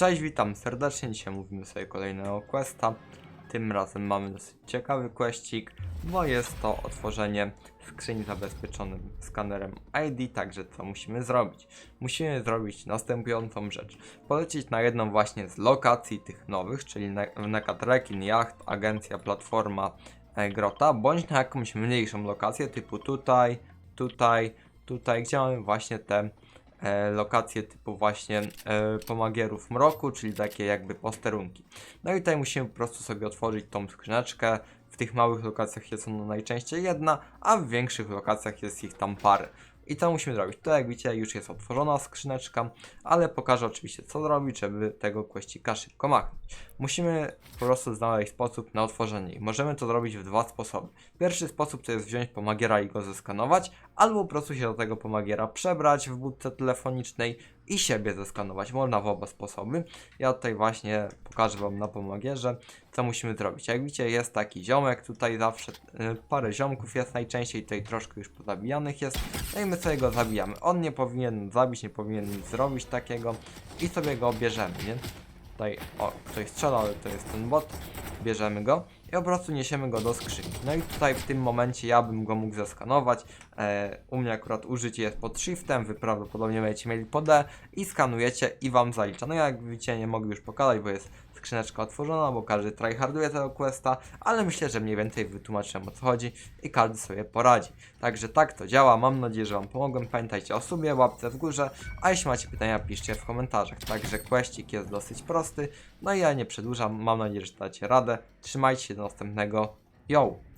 Cześć, witam serdecznie. Dzisiaj mówimy sobie kolejnego questa. Tym razem mamy dosyć ciekawy questik, bo jest to otworzenie skrzyni zabezpieczonym skanerem ID. Także co musimy zrobić? Musimy zrobić następującą rzecz. Polecieć na jedną właśnie z lokacji tych nowych, czyli na Katrekin, Yacht, Agencja, Platforma, e, Grota, bądź na jakąś mniejszą lokację typu tutaj, tutaj, tutaj, gdzie mamy właśnie te lokacje typu właśnie e, pomagierów mroku, czyli takie jakby posterunki. No i tutaj musimy po prostu sobie otworzyć tą skrzyneczkę. W tych małych lokacjach jest ona najczęściej jedna, a w większych lokacjach jest ich tam parę. I to musimy zrobić. To jak widzicie już jest otworzona skrzyneczka, ale pokażę oczywiście co zrobić, żeby tego questika szybko machnąć. Musimy po prostu znaleźć sposób na otworzenie możemy to zrobić w dwa sposoby. Pierwszy sposób to jest wziąć pomagiera i go zeskanować, albo po prostu się do tego pomagiera przebrać w budce telefonicznej i siebie zeskanować. Można w oba sposoby. Ja tutaj właśnie pokażę Wam na pomagierze, co musimy zrobić. Jak widzicie jest taki ziomek, tutaj zawsze y, parę ziomków jest najczęściej, tutaj troszkę już pozabijanych jest. No i my sobie go zabijamy. On nie powinien zabić, nie powinien zrobić takiego i sobie go bierzemy, nie? Tutaj, o, ktoś strzela, ale to jest ten bot. Bierzemy go i po prostu niesiemy go do skrzynki. No i tutaj w tym momencie ja bym go mógł zeskanować. E, u mnie akurat użycie jest pod shiftem, wy prawdopodobnie będziecie mieli pod D i skanujecie i wam zalicza. No jak widzicie nie mogę już pokazać, bo jest skrzyneczka otworzona, bo każdy tryharduje tego questa, ale myślę, że mniej więcej wytłumaczyłem o co chodzi i każdy sobie poradzi. Także tak to działa, mam nadzieję, że wam pomogłem. Pamiętajcie o subie, łapce w górze, a jeśli macie pytania piszcie w komentarzach. Także questik jest dosyć prosty, no i ja nie przedłużam, mam nadzieję, że dacie radę. Trzymajcie się następnego. Yo!